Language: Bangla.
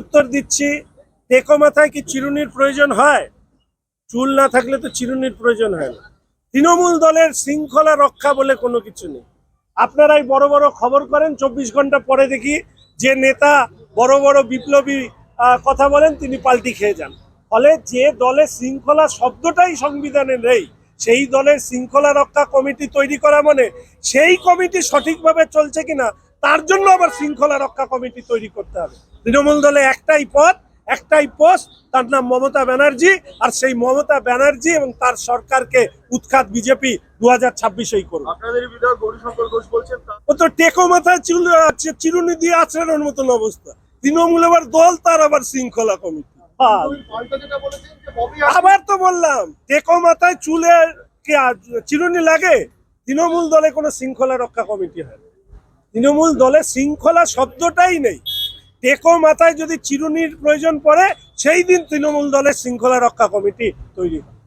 উত্তর দিচ্ছি, টেকো মাথায় কি চিরুনির প্রয়োজন হয়? চুল না থাকলে তো চিরুনির প্রয়োজন হয় না। তৃণমূল দলের শৃঙ্খলা রক্ষা বলে কোনো কিছু নেই। আপনারাই বড় বড় খবর করেন, চব্বিশ ঘণ্টা পরে দেখি যে নেতা বড় বড় বিপ্লবী কথা বলেন, তিনি পাল্টি খেয়ে যান। ফলে যে দলের শৃঙ্খলা শব্দটাই সংবিধানে নেই, সেই দলের শৃঙ্খলা রক্ষা কমিটি তৈরি করা মানে সেই কমিটি সঠিকভাবে চলছে কিনা তার জন্য আবার শৃঙ্খলা রক্ষা কমিটি তৈরি করতে হবে। তৃণমূল দলে একটাই পথ একটাই পোস্ট তার নাম মমতা ব্যানার্জি আর সেই মমতা ব্যানার্জি এবং তার সরকারকে উৎখাত বিজেপি দু হাজার ছাব্বিশেই করবে ও তো টেকো মাথায় চিরুনি দিয়ে আছড়ানোর মতন অবস্থা। তৃণমূল আবার দল তার আবার শৃঙ্খলা কমিটি। আবার তো বললাম টেকো মাথায় চুলে কি চিরুনি লাগে? তৃণমূল দলে কোনো শৃঙ্খলা রক্ষা কমিটি হয়। তৃণমূল দলে শৃঙ্খলা শব্দটাই নেই। টেকো মাথায় যদি চিরুনির প্রয়োজন পড়ে, সেই দিন তৃণমূল দলের শৃঙ্খলা রক্ষা কমিটি তৈরি হয়।